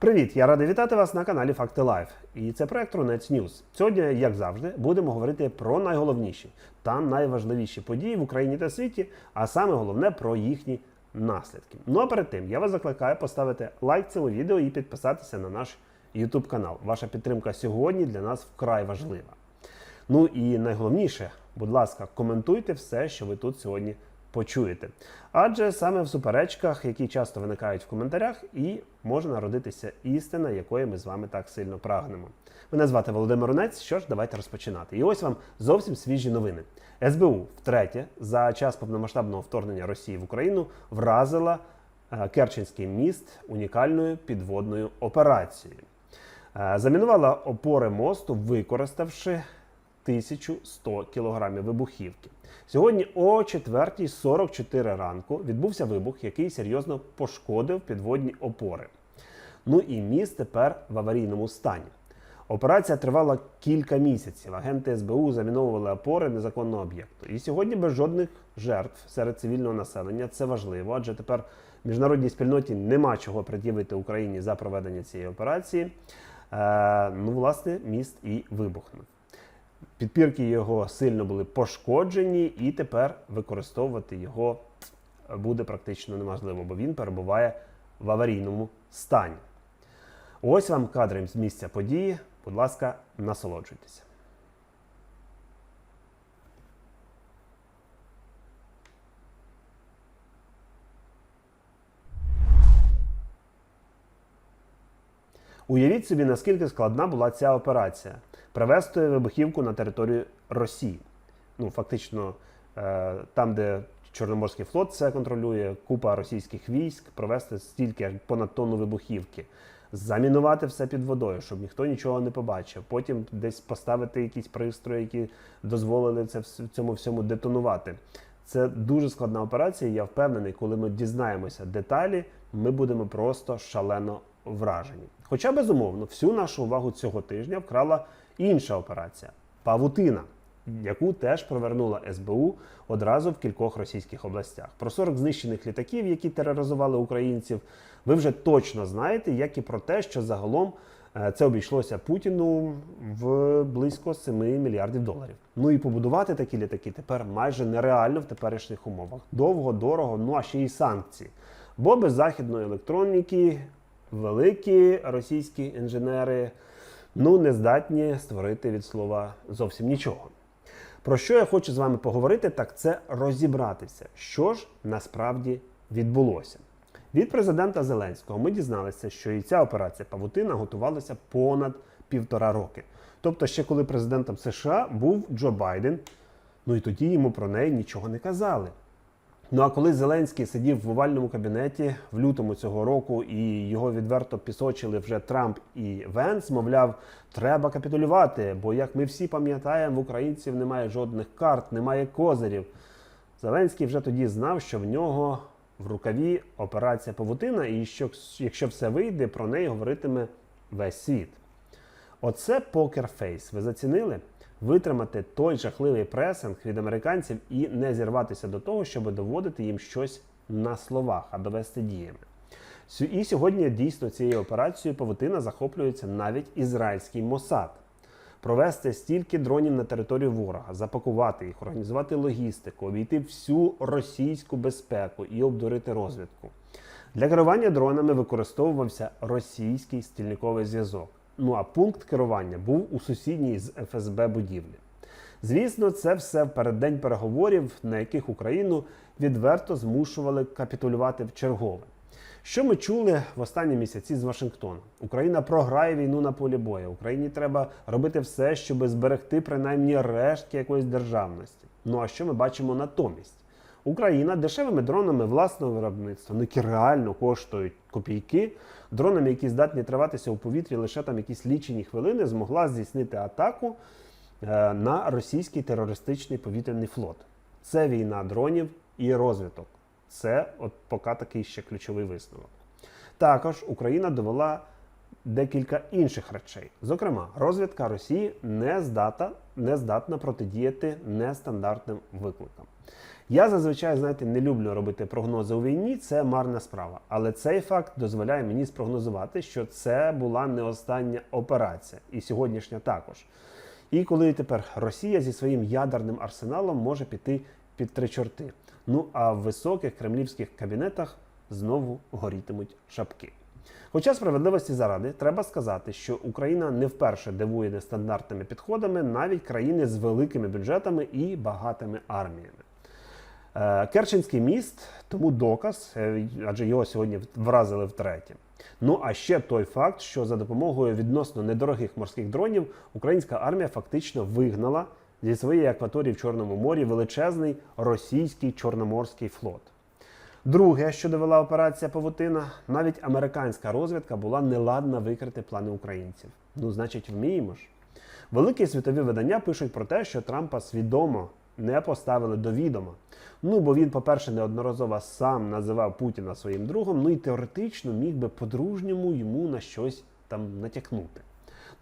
Привіт! Я радий вітати вас на каналі Факти Лайф. І це проект Рунець Ньюз. Сьогодні, як завжди, будемо говорити про найголовніші та найважливіші події в Україні та світі, а саме головне про їхні наслідки. Ну а перед тим я вас закликаю поставити лайк цьому відео і підписатися на наш YouTube канал. Ваша підтримка сьогодні для нас вкрай важлива. Ну і найголовніше, будь ласка, коментуйте все, що ви тут сьогодні почуєте. Адже саме в суперечках, які часто виникають в коментарях, і може народитися істина, якої ми з вами так сильно прагнемо. Мене звати Володимир Рунець. Що ж, давайте розпочинати. І ось вам зовсім свіжі новини. СБУ втретє за час повномасштабного вторгнення Росії в Україну вразила е, Керченський міст унікальною підводною операцією. Е, Замінувала опори мосту, використавши 1100 кілограмів вибухівки. Сьогодні о 4.44 ранку відбувся вибух, який серйозно пошкодив підводні опори. Ну і міст тепер в аварійному стані. Операція тривала кілька місяців. Агенти СБУ заміновували опори незаконного об'єкту. І сьогодні без жодних жертв серед цивільного населення. Це важливо, адже тепер міжнародній спільноті нема чого пред'явити Україні за проведення цієї операції. Е, ну, власне, міст і вибухнув. Підпірки його сильно були пошкоджені, і тепер використовувати його буде практично неможливо, бо він перебуває в аварійному стані. Ось вам кадри з місця події. Будь ласка, насолоджуйтеся. Уявіть собі, наскільки складна була ця операція привезти вибухівку на територію Росії. Ну, фактично, е, там, де Чорноморський флот це контролює, купа російських військ, провести стільки понад тонну вибухівки, замінувати все під водою, щоб ніхто нічого не побачив. Потім десь поставити якісь пристрої, які дозволили це вс- цьому всьому детонувати. Це дуже складна операція. Я впевнений, коли ми дізнаємося деталі, ми будемо просто шалено вражені. Хоча, безумовно, всю нашу увагу цього тижня вкрала інша операція Павутина, яку теж провернула СБУ одразу в кількох російських областях. Про 40 знищених літаків, які тероризували українців, ви вже точно знаєте, як і про те, що загалом е, це обійшлося Путіну в близько 7 мільярдів доларів. Ну і побудувати такі літаки тепер майже нереально в теперішніх умовах. Довго, дорого, ну а ще й санкції. Бо без західної електроніки великі російські інженери ну не здатні створити від слова зовсім нічого. Про що я хочу з вами поговорити, так це розібратися, що ж насправді відбулося. Від президента Зеленського ми дізналися, що і ця операція Павутина готувалася понад півтора роки. Тобто, ще коли президентом США був Джо Байден, ну і тоді йому про неї нічого не казали. Ну а коли Зеленський сидів в овальному кабінеті в лютому цього року і його відверто пісочили вже Трамп і Венс, мовляв, треба капітулювати, бо як ми всі пам'ятаємо, в українців немає жодних карт, немає козирів. Зеленський вже тоді знав, що в нього в рукаві операція Павутина, і що якщо все вийде, про неї говоритиме весь світ. Оце покерфейс. Ви зацінили? Витримати той жахливий пресинг від американців і не зірватися до того, щоб доводити їм щось на словах, а довести діями. І сьогодні дійсно цією операцією павутина захоплюється навіть ізраїльський Мосад. Провести стільки дронів на територію ворога, запакувати їх, організувати логістику, обійти всю російську безпеку і обдурити розвідку. Для керування дронами використовувався російський стільниковий зв'язок. Ну а пункт керування був у сусідній з ФСБ будівлі. Звісно, це все в переддень переговорів, на яких Україну відверто змушували капітулювати в чергове. Що ми чули в останні місяці з Вашингтона? Україна програє війну на полі бою. Україні треба робити все, щоб зберегти принаймні рештки якоїсь державності. Ну а що ми бачимо натомість? Україна дешевими дронами власного виробництва, ну які реально коштують копійки, дронами, які здатні триватися у повітрі лише там якісь лічені хвилини, змогла здійснити атаку е, на російський терористичний повітряний флот. Це війна дронів і розвиток. Це от поки такий ще ключовий висновок. Також Україна довела декілька інших речей. Зокрема, розвідка Росії не здата, не здатна протидіяти нестандартним викликам. Я зазвичай, знаєте, не люблю робити прогнози у війні, це марна справа. Але цей факт дозволяє мені спрогнозувати, що це була не остання операція, і сьогоднішня також. І коли тепер Росія зі своїм ядерним арсеналом може піти під три чорти. Ну а в високих кремлівських кабінетах знову горітимуть шапки. Хоча справедливості заради треба сказати, що Україна не вперше дивує нестандартними підходами навіть країни з великими бюджетами і багатими арміями. Е, Керченський міст тому доказ, е, адже його сьогодні вразили втретє. Ну а ще той факт, що за допомогою відносно недорогих морських дронів українська армія фактично вигнала зі своєї акваторії в Чорному морі величезний російський чорноморський флот. Друге, що довела операція Павутина, навіть американська розвідка була неладна викрити плани українців. Ну, значить, вміємо ж. Великі світові видання пишуть про те, що Трампа свідомо не поставили до відома. Ну, бо він, по-перше, неодноразово сам називав Путіна своїм другом, ну і теоретично міг би по-дружньому йому на щось там натякнути.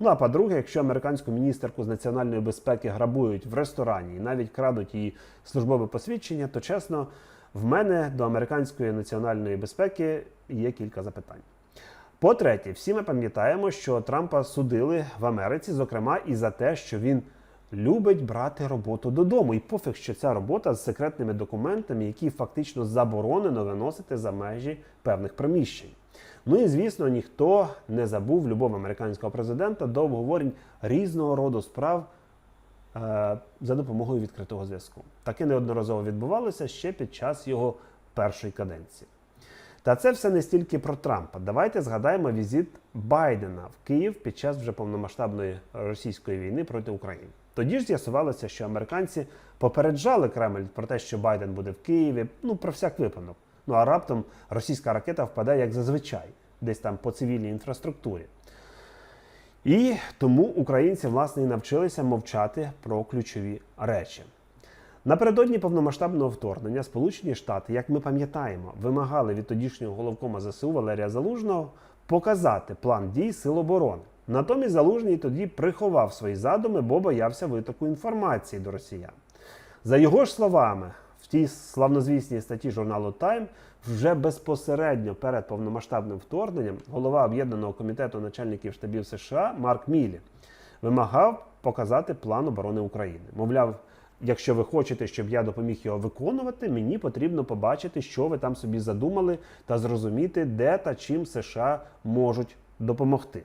Ну а по-друге, якщо американську міністерку з національної безпеки грабують в ресторані і навіть крадуть її службове посвідчення, то чесно, в мене до американської національної безпеки є кілька запитань. По-третє, всі ми пам'ятаємо, що Трампа судили в Америці, зокрема, і за те, що він любить брати роботу додому. І пофіг, що ця робота з секретними документами, які фактично заборонено виносити за межі певних приміщень. Ну і звісно, ніхто не забув любов американського президента до обговорень різного роду справ за допомогою відкритого зв'язку. Таке неодноразово відбувалося ще під час його першої каденції. Та це все не стільки про Трампа. Давайте згадаємо візит Байдена в Київ під час вже повномасштабної російської війни проти України. Тоді ж з'ясувалося, що американці попереджали Кремль про те, що Байден буде в Києві, ну про всяк випадок. Ну а раптом російська ракета впаде як зазвичай, десь там по цивільній інфраструктурі. І тому українці власне і навчилися мовчати про ключові речі. Напередодні повномасштабного вторгнення Сполучені Штати, як ми пам'ятаємо, вимагали від тодішнього головкома ЗСУ Валерія Залужного показати план дій Сил оборони. Натомість Залужний тоді приховав свої задуми, бо боявся витоку інформації до росіян. За його ж словами, в тій славнозвісній статті журналу Time вже безпосередньо перед повномасштабним вторгненням голова об'єднаного комітету начальників штабів США Марк Мілі вимагав показати план оборони України. Мовляв, якщо ви хочете, щоб я допоміг його виконувати, мені потрібно побачити, що ви там собі задумали, та зрозуміти, де та чим США можуть допомогти.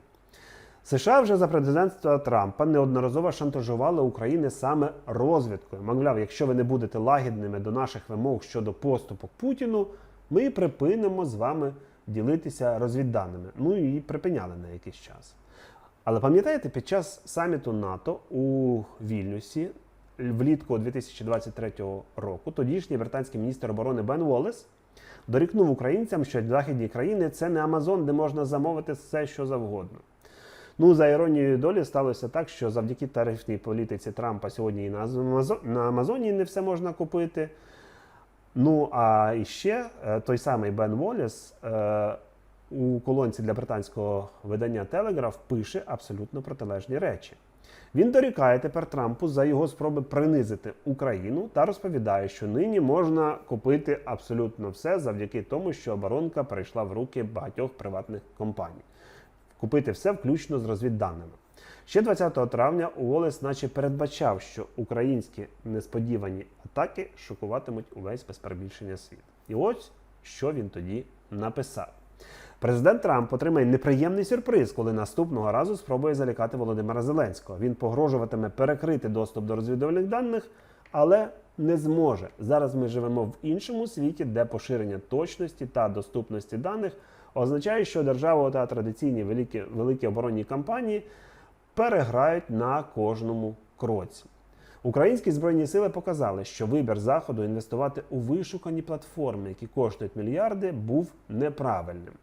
США вже за президентства Трампа неодноразово шантажували Україну саме розвідкою. Мовляв, якщо ви не будете лагідними до наших вимог щодо поступок Путіну, ми припинимо з вами ділитися розвідданими. Ну і припиняли на якийсь час. Але пам'ятаєте, під час саміту НАТО у Вільнюсі влітку 2023 року тодішній британський міністр оборони Бен Уоллес дорікнув українцям, що західні країни це не Амазон, де можна замовити все, що завгодно. Ну, за іронією долі сталося так, що завдяки тарифній політиці Трампа сьогодні і на на Амазоні не все можна купити. Ну, а іще е, той самий Бен Воліс е, у колонці для британського видання Телеграф пише абсолютно протилежні речі. Він дорікає тепер Трампу за його спроби принизити Україну та розповідає, що нині можна купити абсолютно все завдяки тому, що оборонка перейшла в руки багатьох приватних компаній. Купити все включно з розвідданими. Ще 20 травня Уоллес наче передбачав, що українські несподівані атаки шокуватимуть увесь без перебільшення світ. І ось що він тоді написав. Президент Трамп отримає неприємний сюрприз, коли наступного разу спробує залякати Володимира Зеленського. Він погрожуватиме перекрити доступ до розвідувальних даних, але не зможе. Зараз ми живемо в іншому світі, де поширення точності та доступності даних означає, що держава та традиційні великі, великі оборонні кампанії переграють на кожному кроці. Українські збройні сили показали, що вибір заходу інвестувати у вишукані платформи, які коштують мільярди, був неправильним.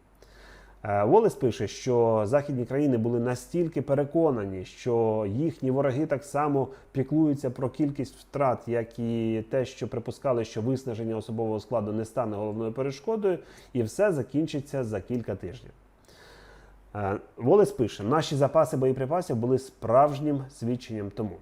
Е, Волес пише, що західні країни були настільки переконані, що їхні вороги так само піклуються про кількість втрат, як і те, що припускали, що виснаження особового складу не стане головною перешкодою, і все закінчиться за кілька тижнів. Е, Волес пише: наші запаси боєприпасів були справжнім свідченням тому.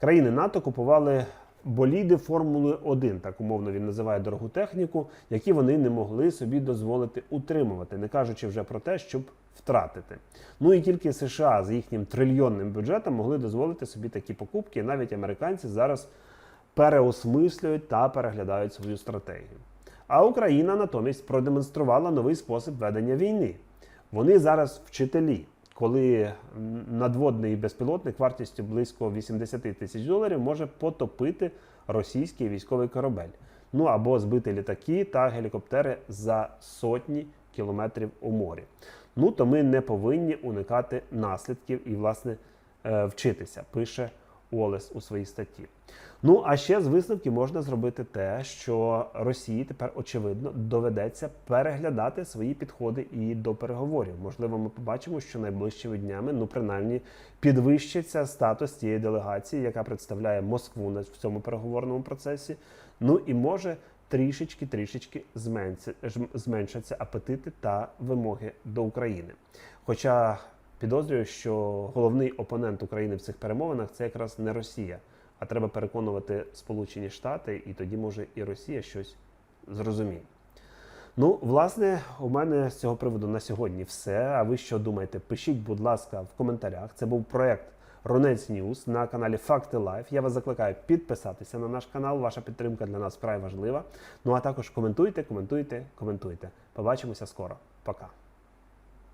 Країни НАТО купували боліди Формули 1, так умовно він називає дорогу техніку, які вони не могли собі дозволити утримувати, не кажучи вже про те, щоб втратити. Ну і тільки США з їхнім трильйонним бюджетом могли дозволити собі такі покупки. Навіть американці зараз переосмислюють та переглядають свою стратегію. А Україна натомість продемонструвала новий спосіб ведення війни. Вони зараз вчителі, коли надводний безпілотник вартістю близько 80 тисяч доларів може потопити російський військовий корабель. Ну або збити літаки та гелікоптери за сотні кілометрів у морі. Ну то ми не повинні уникати наслідків і, власне, е, вчитися, пише Олес у своїй статті. Ну а ще з висновків можна зробити те, що Росії тепер очевидно доведеться переглядати свої підходи і до переговорів. Можливо, ми побачимо, що найближчими днями, ну принаймні, підвищиться статус цієї делегації, яка представляє Москву на в цьому переговорному процесі. Ну і може трішечки трішечки зменшаться апетити та вимоги до України. Хоча підозрюю, що головний опонент України в цих перемовинах це якраз не Росія, а треба переконувати Сполучені Штати, і тоді може і Росія щось зрозуміє. Ну, власне, у мене з цього приводу на сьогодні все. А ви що думаєте? Пишіть, будь ласка, в коментарях. Це був проект Ронець Ньюс на каналі Факти Лайф. Я вас закликаю підписатися на наш канал. Ваша підтримка для нас вкрай важлива. Ну а також коментуйте, коментуйте, коментуйте. Побачимося скоро. Пока.